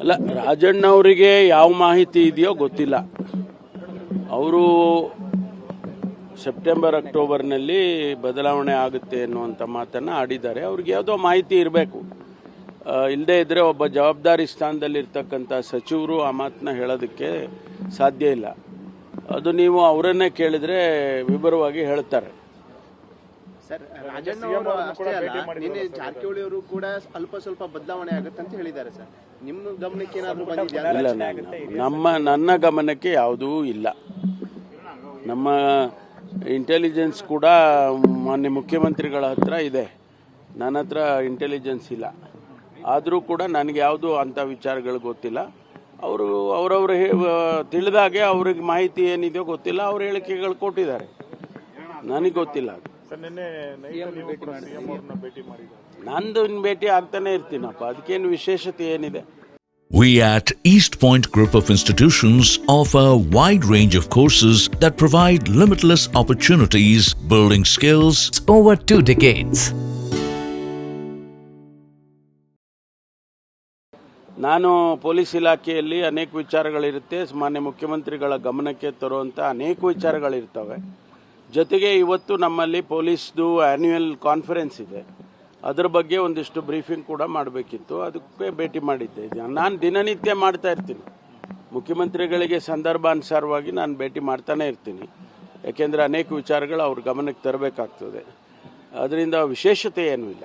ಅಲ್ಲ ರಾಜಣ್ಣ ಅವರಿಗೆ ಯಾವ ಮಾಹಿತಿ ಇದೆಯೋ ಗೊತ್ತಿಲ್ಲ. ಅವರು ಸೆಪ್ಟೆಂಬರ್, ಅಕ್ಟೋಬರ್ನಲ್ಲಿ ಬದಲಾವಣೆ ಆಗುತ್ತೆ ಅನ್ನುವಂಥ ಮಾತನ್ನು ಆಡಿದ್ದಾರೆ. ಅವ್ರಿಗೆ ಯಾವುದೋ ಮಾಹಿತಿ ಇರಬೇಕು. ಇಲ್ಲದೇ ಇದ್ದರೆ ಒಬ್ಬ ಜವಾಬ್ದಾರಿ ಸ್ಥಾನದಲ್ಲಿರ್ತಕ್ಕಂಥ ಸಚಿವರು ಆ ಮಾತನ್ನ ಹೇಳೋದಕ್ಕೆ ಸಾಧ್ಯ ಇಲ್ಲ. ಅದು ನೀವು ಅವರನ್ನೇ ಕೇಳಿದರೆ ವಿವರವಾಗಿ ಹೇಳ್ತಾರೆ. ಸರ್ ರಾಜಣ್ಣ ಅವರು ಅಷ್ಟೇ ಅಲ್ಲ ನಿನ್ನೆ ಜಾರಕಿಹೊಳಿ ಅವರು ಕೂಡ ಅಲ್ಪ ಸ್ವಲ್ಪ ಬದಲಾವಣೆ ಆಗುತ್ತೆ ಅಂತ ಹೇಳಿದ್ದಾರೆ ಸರ್. ನಿಮ್ಮ ಗಮನಕ್ಕೆ ಏನಾದರೂ ಬಂದಿದೆಯಾ? ಇಲ್ಲ ನಮ್ಮ- ನಮ್ಮ ನನ್ನ ಗಮನಕ್ಕೆ ಯಾವುದೂ ಇಲ್ಲ. ನಮ್ಮ ಇಂಟೆಲಿಜೆನ್ಸ್ ಕೂಡ ಮಾನ್ಯ ಮುಖ್ಯಮಂತ್ರಿಗಳ ಹತ್ರ ಇದೆ. ನನ್ನ ಹತ್ರ ಇಂಟೆಲಿಜೆನ್ಸ್ ಇಲ್ಲ. ಆದರೂ ಕೂಡ ನನಗೆ ಯಾವುದು ಅಂಥ ವಿಚಾರಗಳು ಗೊತ್ತಿಲ್ಲ. ಅವರು ಅವರವರು ತಿಳಿದಾಗೆ ಅವ್ರಿಗೆ ಮಾಹಿತಿ ಏನಿದೆಯೋ ಗೊತ್ತಿಲ್ಲ. ಅವ್ರ ಹೇಳಿಕೆಗಳು ಕೊಟ್ಟಿದ್ದಾರೆ. ನನಗೆ ಗೊತ್ತಿಲ್ಲ ಅದು. ನಂದು ಭೇಟಿ ಆಗ್ತಾನೆ ಇರ್ತೀನಪ್ಪ ಅದಕ್ಕೇನು ವಿಶೇಷತೆ ಏನಿದೆ We at East Point Group of Institutions offer a wide range of courses that provide limitless opportunities, building skills, over two decades. ನಾನು ಪೊಲೀಸ್ ಇಲಾಖೆಯಲ್ಲಿ ಅನೇಕ ವಿಚಾರಗಳಿರುತ್ತೆ ಮಾನ್ಯ ಮುಖ್ಯಮಂತ್ರಿಗಳ ಗಮನಕ್ಕೆ ತರುವಂಥ ಅನೇಕ ವಿಚಾರಗಳಿರ್ತವೆ ಜೊತೆಗೆ ಇವತ್ತು ನಮ್ಮಲ್ಲಿ ಪೊಲೀಸ್ದು ಆ್ಯನ್ಯುಯಲ್ ಕಾನ್ಫರೆನ್ಸ್ ಇದೆ. ಅದರ ಬಗ್ಗೆ ಒಂದಿಷ್ಟು ಬ್ರೀಫಿಂಗ್ ಕೂಡ ಮಾಡಬೇಕಿತ್ತು. ಅದಕ್ಕೆ ಭೇಟಿ ಮಾಡಿದ್ದೆ ನಾನು ದಿನನಿತ್ಯ ಮಾಡ್ತಾ ಇರ್ತೀನಿ. ಮುಖ್ಯಮಂತ್ರಿಗಳಿಗೆ ಸಂದರ್ಭಾನುಸಾರವಾಗಿ ನಾನು ಭೇಟಿ ಮಾಡ್ತಾನೆ ಇರ್ತೀನಿ. ಯಾಕೆಂದರೆ ಅನೇಕ ವಿಚಾರಗಳು ಅವ್ರ ಗಮನಕ್ಕೆ ತರಬೇಕಾಗ್ತದೆ. ಅದರಿಂದ ವಿಶೇಷತೆ ಏನೂ ಇಲ್ಲ.